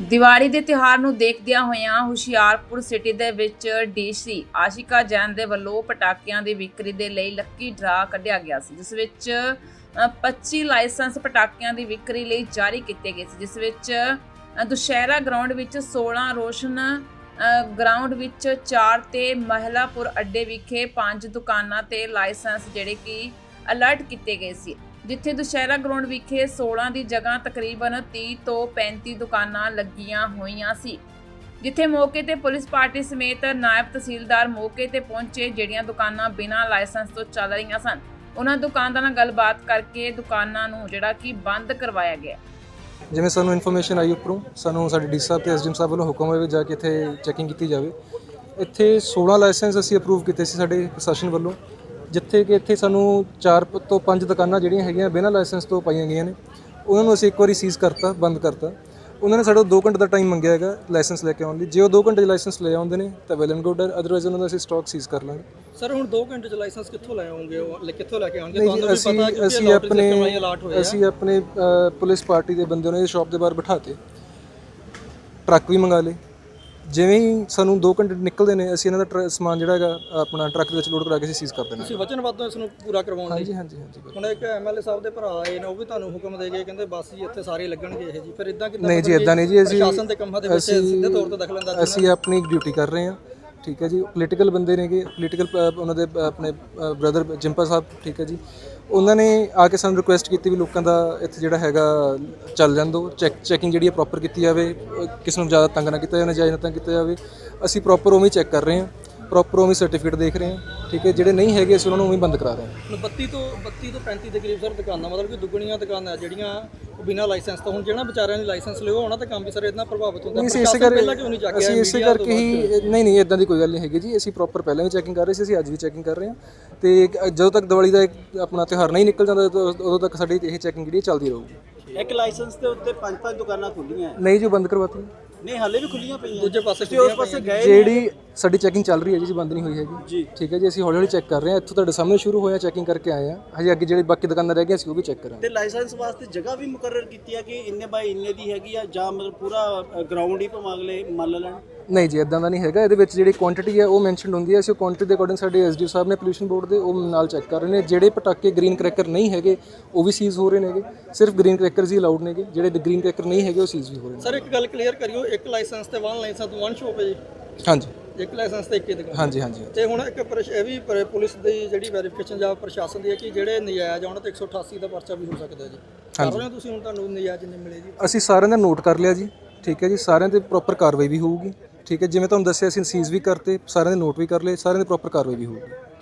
ਦੀਵਾਲੀ ਦੇ ਤਿਉਹਾਰ ਨੂੰ ਦੇਖਦਿਆਂ ਹੋਇਆਂ ਹੁਸ਼ਿਆਰਪੁਰ ਸਿਟੀ ਦੇ ਵਿੱਚ ਡੀਸੀ ਆਸ਼ਿਕਾ ਜੈਨ ਦੇ ਵੱਲੋਂ ਪਟਾਕਿਆਂ ਦੀ ਵਿਕਰੀ ਦੇ ਲਈ ਲੱਕੀ ਡਰਾ ਕੱਢਿਆ ਗਿਆ ਸੀ ਜਿਸ ਵਿੱਚ ਅ, 25 ਲਾਇਸੈਂਸ ਪਟਾਕਿਆਂ ਦੀ ਵਿਕਰੀ ਲਈ ਜਾਰੀ ਕੀਤੇ ਗਏ ਸੀ ਜਿਸ ਵਿੱਚ ਦੁਸ਼ਹਿਰਾ ਗਰਾਊਂਡ ਵਿੱਚ 16 ਰੋਸ਼ਨ ਗਰਾਊਂਡ ਵਿੱਚ 4 ਤੇ ਮਹਿਲਾਪੁਰ ਅੱਡੇ ਵਿਖੇ 5 ਦੁਕਾਨਾਂ ਤੇ ਲਾਇਸੈਂਸ ਜਿਹੜੇ ਕਿ ਅਲਰਟ ਕੀਤੇ ਗਏ ਸੀ। ਜਿੱਥੇ ਦੁਸ਼ਹਿਰਾ ਗਰਾਊਂਡ ਵਿਖੇ 16 ਦੀ ਜਗ੍ਹਾ ਤਕਰੀਬਨ 30 ਤੋਂ 35 ਦੁਕਾਨਾਂ ਲੱਗੀਆਂ ਹੋਈਆਂ ਸੀ, ਜਿੱਥੇ ਮੌਕੇ ਤੇ ਪੁਲਿਸ ਪਾਰਟੀ ਸਮੇਤ ਨਾਇਬ ਤਹਿਸੀਲਦਾਰ ਮੌਕੇ ਤੇ ਪਹੁੰਚੇ, ਜਿਹੜੀਆਂ ਦੁਕਾਨਾਂ ਬਿਨਾਂ ਲਾਇਸੈਂਸ ਤੋਂ ਚੱਲ ਰਹੀਆਂ ਸਨ। ਉਹਨਾਂ ਦੁਕਾਨਦਾਰਾਂ ਨਾਲ ਗੱਲਬਾਤ ਕਰਕੇ ਦੁਕਾਨਾਂ ਨੂੰ ਜਿਹੜਾ ਕਿ ਬੰਦ ਕਰਵਾਇਆ ਗਿਆ। ਜਿਵੇਂ ਸਾਨੂੰ ਇਨਫੋਰਮੇਸ਼ਨ ਆਈ ਉੱਪਰੋਂ, ਸਾਨੂੰ ਸਾਡੇ ਡੀ ਸਾਹਿਬ ਤੇ ਐਸਡੀਐਮ ਸਾਹਿਬ ਵੱਲੋਂ ਹੁਕਮ ਹੋਇਆ ਵੀ ਜਾ ਕੇ ਇੱਥੇ ਚੈਕਿੰਗ ਕੀਤੀ ਜਾਵੇ। ਇੱਥੇ 16 ਲਾਇਸੈਂਸ ਅਸੀਂ ਅਪਰੂਵ ਕੀਤੇ ਸੀ ਸਾਡੇ ਪ੍ਰਸ਼ਾਸਨ ਵੱਲੋਂ। ਜਿੱਥੇ ਕਿ ਇੱਥੇ ਸਾਨੂੰ 4 ਤੋਂ 5 ਦੁਕਾਨਾਂ ਜਿਹੜੀਆਂ ਹੈਗੀਆਂ ਬਿਨਾਂ ਲਾਇਸੈਂਸ ਤੋਂ ਪਾਈਆਂ ਗਈਆਂ ਨੇ। ਉਹਨਾਂ ਨੂੰ ਅਸੀਂ ਇੱਕ ਵਾਰੀ ਸੀਜ਼ ਕਰਤਾ ਬੰਦ ਕਰਤਾ। ਉਹਨਾਂ ਨੇ ਸਾਡੇ ਤੋਂ 2 ਘੰਟੇ ਦਾ ਟਾਈਮ ਮੰਗਿਆ ਹੈਗਾ ਲਾਇਸੈਂਸ ਲੈ ਕੇ ਆਉਣ ਲਈ। ਜੇ ਉਹ 2 ਘੰਟੇ ਦਾ ਲਾਇਸੈਂਸ ਲੈ ਆਉਂਦੇ ਨੇ ਤਾਂ ਵੈਲ ਐਂਡ ਗੁੱਡ ਹੈ ਅਦਰਵਾਈਜ਼ ਉਹਨਾਂ ਦਾ ਅਸੀਂ ਸਟਾਕ ਸੀਜ਼ ਕਰ ਲਾਂਗੇ। ਸਰ ਹੁਣ 2 ਘੰਟੇ ਚ ਲਾਇਸੈਂਸ ਕਿੱਥੋਂ ਲੈ ਆਉਂਗੇ ਉਹ ਕਿੱਥੋਂ ਲੈ ਕੇ ਆਉਣਗੇ? ਤੁਹਾਨੂੰ ਵੀ ਪਤਾ ਕਿ ਅਸੀਂ ਆਪਣੇ ਅਸੀਂ ਆਪਣੇ ਪੁਲਿਸ ਪਾਰਟੀ ਦੇ ਬੰਦੇ ਉਹਨਾਂ ਦੀ ਸ਼ਾਪ ਦੇ ਬਾਹਰ ਬਿਠਾਤੇ ਟਰੱਕ ਵੀ ਮੰਗਾ ਲਏ। ਜਿਵੇਂ ਹੀ ਸਾਨੂੰ 2 ਘੰਟੇ ਨਿਕਲਦੇ ਨੇ ਅਸੀਂ ਇਹਨਾਂ ਦਾ ਟਰ- ਸਮਾਨ ਜਿਹੜਾ ਹੈਗਾ ਆਪਣਾ ਟਰੱਕ ਦੇ ਵਿੱਚ ਲੋਡ ਕਰਾ ਕੇ ਅਸੀਂ ਸੀਜ਼ ਕਰ ਦੇਣਾ ਤੁਸੀਂ ਵਚਨਬੱਧ ਹੋ ਇਸ ਨੂੰ ਪੂਰਾ ਕਰਵਾਉਣ ਲਈ? ਹਾਂਜੀ ਹਾਂਜੀ ਹਾਂਜੀ ਬਿਲਕੁਲ। ਹੁਣ ਇੱਕ ਐਮਐਲਏ ਸਾਹਿਬ ਦੇ ਭਰਾ ਆਏ ਨੇ ਉਹ ਵੀ ਤੁਹਾਨੂੰ ਹੁਕਮ ਦੇ ਗਏ ਕਹਿੰਦੇ ਬਸ ਜੀ ਇੱਥੇ ਸਾਰੇ ਲੱਗਣਗੇ ਇਹ ਜੀ। ਫਿਰ ਇਦਾਂ ਕਿੱਦਾਂ ਨਹੀਂ ਜੀ ਇਦਾਂ ਨਹੀਂ ਜੀ ਅਸੀਂ ਪ੍ਰਸ਼ਾਸਨ ਦੇ ਕੰਮਾਂ ਦੇ ਵਿੱਚ ਸਿੱਧੇ ਤੌਰ ਤੇ ਦਖਲਅੰਦਾਜ਼ੀ ਅਸੀਂ ਆਪਣੀ ਡਿਊਟੀ ਕਰ ਰਹੇ ਹਾਂ। ਠੀਕ ਹੈ ਜੀ। ਪੋਲੀਟੀਕਲ ਬੰਦੇ ਨੇਗੇ ਪੋਲੀਟੀਕਲ ਉਹਨਾਂ ਦੇ ਆਪਣੇ ਬ੍ਰਦਰ ਜਿੰਪਾ ਸਾਹਿਬ ਠੀਕ ਹੈ ਜੀ। ਉਹਨਾਂ ਨੇ ਆ ਕੇ ਸਾਨੂੰ ਰਿਕੁਐਸਟ ਕੀਤੀ ਵੀ ਲੋਕਾਂ ਦਾ ਇੱਥੇ ਜਿਹੜਾ ਹੈਗਾ ਚੱਲ ਜਾਣ ਦੋ। ਚੈੱਕ ਚੈਕਿੰਗ ਜਿਹੜੀ ਹੈ ਪ੍ਰੋਪਰ ਕੀਤੀ ਜਾਵੇ। ਅ, ਕਿਸੇ ਨੂੰ ਜ਼ਿਆਦਾ ਤੰਗ ਨਾ ਕੀਤਾ ਜਾਵੇ ਜਾਇਜ਼ ਨਾ ਤੰਗ ਕੀਤਾ ਜਾਵੇ। ਅਸੀਂ ਪ੍ਰੋਪਰ ਉਵੇਂ ਚੈੱਕ ਕਰ ਰਹੇ ਹਾਂ। ਪ੍ਰੋਪਰ ਉਵੇਂ ਸਰਟੀਫਿਕੇਟ ਦੇਖ ਰਹੇ ਹਾਂ। ਠੀਕ ਹੈ ਜਿਹੜੇ ਨਹੀਂ ਹੈਗੇ ਅਸੀਂ ਉਹਨਾਂ ਨੂੰ ਉਵੇਂ ਬੰਦ ਕਰਾ ਰਹੇ ਹਾਂ। ਹੁਣ 32 ਤੋਂ 32 ਤੋਂ 35 ਦੇ ਕਰੀਬ ਸਰ ਦੁਕਾਨਾਂ ਮਤਲਬ ਕਿ ਦੁੱਗਣੀਆਂ ਦੁਕਾਨਾਂ ਜਿਹੜੀਆਂ ਬਿਨਾਂ ਲਾਇਸੈਂਸ ਤੋਂ ਹੁਣ ਜਿਹੜਾ ਵਿਚਾਰਿਆਂ ਨੇ ਲਾਇਸੈਂਸ ਲਿਓ ਉਹਨਾਂ ਦਾ ਕੰਮ ਵੀ ਸਰ ਇਦਾਂ ਪ੍ਰਭਾਵਿਤ ਹੁੰਦਾ। ਨਹੀਂ ਇਸੇ ਕਰਕੇ ਪਹਿਲਾਂ ਕਿਉਂ ਨਹੀਂ ਚੱਕਿਆ? ਅਸੀਂ ਇਸੇ ਤੋਂ ਕਰਕੇ ਹੀ ਨਹੀਂ ਨਹੀਂ ਇਦਾਂ ਦੀ ਕੋਈ ਗੱਲ ਨਹੀਂ ਹੈਗੀ ਜੀ। ਅਸੀਂ ਪ੍ਰੋਪਰ ਪਹਿਲਾਂ ਵੀ ਚੈਕਿੰਗ ਕਰ ਰਹੇ ਸੀ ਅਸੀਂ ਅੱਜ ਵੀ ਚੈਕਿੰਗ ਕਰ ਰਹੇ ਹਾਂ। ਤੇ ਜਦੋਂ ਤੱਕ ਦੀਵਾਲੀ ਦਾ ਆਪਣਾ ਤਿਉਹਾਰ ਨਹੀਂ ਨਿਕਲ ਜਾਂਦਾ ਉਦੋਂ ਤੱਕ ਸਾਡੀ ਇਹ ਚੈਕਿੰਗ ਜਿਹੜੀ ਚੱਲਦੀ ਰਹੂਗੀ। ਇੱਕ ਲਾਇਸੈਂਸ ਦੇ ਉੱਤੇ ਪੰਜ ਪੰਜ ਦੁਕਾਨਾਂ ਖੁੱਲੀਆਂ। ਨਹੀਂ ਜੀ ਬੰਦ ਕਰਵਾਤੀ। ਨਹੀਂ ਹਾਲੇ ਵੀ ਖੁੱਲੀਆਂ ਪਈਆਂ। ਦੂਜੇ ਪਾਸੇ ਤੁਸੀਂ ਉਸ ਪਾਸੇ ਗਏ ਜਿਹੜੀ ਸਾਡੀ ਚੈਕਿੰਗ ਚੱਲ ਰਹੀ ਹੈ ਜੀ ਜੀ ਬੰਦ ਨਹੀਂ ਹੋਈ ਹੈਗੀ। ਠੀਕ ਹੈ ਜੀ ਅਸੀਂ ਹੌਲੀ ਹੌਲੀ ਚੈੱਕ ਕਰ ਰਹੇ ਹਾਂ। ਇੱਥੋਂ ਤੁਹਾਡੇ ਸਾਹਮਣੇ ਸ਼ੁਰੂ ਹੋਇਆ ਚੈਕਿੰਗ ਕਰਕੇ ਆਏ ਹਾਂ। ਹਜੇ ਅੱਗੇ ਜਿਹੜੇ ਬਾਕੀ ਦੁਕਾਨਾਂ ਰਹਿ ਗਈਆਂ ਅਸੀਂ ਉਹ ਵੀ ਚੈੱਕ ਕਰਾਂਗੇ। ਤੇ ਲਾਇਸੈਂਸ ਵਾਸਤੇ ਜਗ੍ਹਾ ਵੀ ਮੁਕਰਰ ਕੀਤੀ ਹੈ ਕਿ ਇੰਨੇ ਬਾਈ ਇੰਨੇ ਦੀ ਹੈਗੀ ਆ ਜਾਂ ਮਤਲਬ ਪੂਰਾ ਗਰਾਊਂਡ ਹੀ ਭਾਵੇਂ ਅਗਲੇ ਮੰਨ ਲੈਣ? ਨਹੀਂ ਜੀ ਇਦਾਂ ਦਾ ਨਹੀਂ ਹੈਗਾ। ਇਹਦੇ ਵਿੱਚ ਜਿਹੜੀ ਕੁਆਂਟੀਟੀ ਹੈ ਉਹ ਮੈਂਸ਼ਨਡ ਹੁੰਦੀ ਹੈ। ਅਸੀਂ ਕੁਆਂਟੀਟੀ ਦੇ ਅਕੋਰਡਿੰਗ ਸਾਡੇ ਐਸਡੀ ਸਾਹਿਬ ਨੇ ਪੋਲੂਸ਼ਨ ਬੋਰਡ ਦੇ ਉਹ ਨਾਲ ਚੈੱਕ ਕਰ ਰਹੇ ਨੇ। ਜਿਹੜੇ ਪਟਾਕੇ ਗ੍ਰੀਨ ਕ੍ਰੈਕਰ ਨਹੀਂ ਹੈਗੇ ਉਹ ਵੀ ਸੀਜ਼ ਹੋ ਰਹੇ ਨੇਗੇ। ਸਿਰਫ ਗ੍ਰੀਨ ਕ੍ਰੈਕਰਸ ਹੀ ਅਲਾਉਡ ਨੇਗੇ। ਜਿਹੜੇ ਗ੍ਰੀਨ ਕ੍ਰੈਕਰ ਨਹੀਂ ਹੈਗੇ ਉਹ ਸੀਜ਼ ਵੀ ਹੋ ਰਹੇ ਨੇ। ਸਰ ਇੱਕ ਗੱਲ ਕਲੀਅਰ ਕਰਿਓ। ਇੱਕ ਲਾਇਸੈਂਸ ਤੇ ਵਨ ਲਾਇਸੈਂਸ ਵਨ ਸ਼ੋਪ ਹੈ ਜੀ। ਹਾਂਜੀ। ਇੱਕ ਲਾਇਸੈਂਸ ਤੇ ਇੱਕ ਹੀ ਦੁਕਾਨ ਹਾਂਜੀ ਹਾਂਜੀ। ਤੇ ਹੁਣ ਇੱਕ ਇਹ ਵੀ ਪੁਲਿਸ ਦੀ ਜਿਹੜੀ ਵੈਰੀਫਿਕੇਸ਼ਨ ਜਾਂ ਪ੍ਰਸ਼ਾਸਨ ਦੀ ਹੈ ਕਿ ਜਿਹੜੇ ਨਜਾਇਜ਼ ਆਉਣ ਤੇ 188 ਦਾ ਪਰਚਾ ਵੀ ਹੋ ਸਕਦਾ ਜੀ। ਕਰ ਰਹੇ ਤੁਸੀਂ ਹੁਣ ਤੁਹਾਨੂੰ ਨਜਾਇਜ਼ ਨਹੀਂ ਮਿਲੇ ਜੀ? ਅਸੀਂ ਸਾਰਿਆਂ ਦਾ ਨੋਟ ਕਰ ਲਿਆ ਜੀ। ਠੀਕ ਹੈ ਜੀ। ਸਾਰਿਆਂ ਤੇ ਪ੍ਰੋਪਰ ਕਾਰਵਾਈ ਵੀ ਹੋਊਗੀ। ਠੀਕ ਹੈ, ਜਿਵੇਂ ਤੁਹਾਨੂੰ ਦੱਸਿਆ ਅਸੀਂ ਸੀਜ਼ ਵੀ ਕਰਤੇ, ਸਾਰਿਆਂ ਦੇ ਨੋਟ ਵੀ ਕਰ ਲਏ, ਸਾਰਿਆਂ ਦੀ ਪ੍ਰੋਪਰ ਕਾਰਵਾਈ ਵੀ ਹੋਊਗੀ।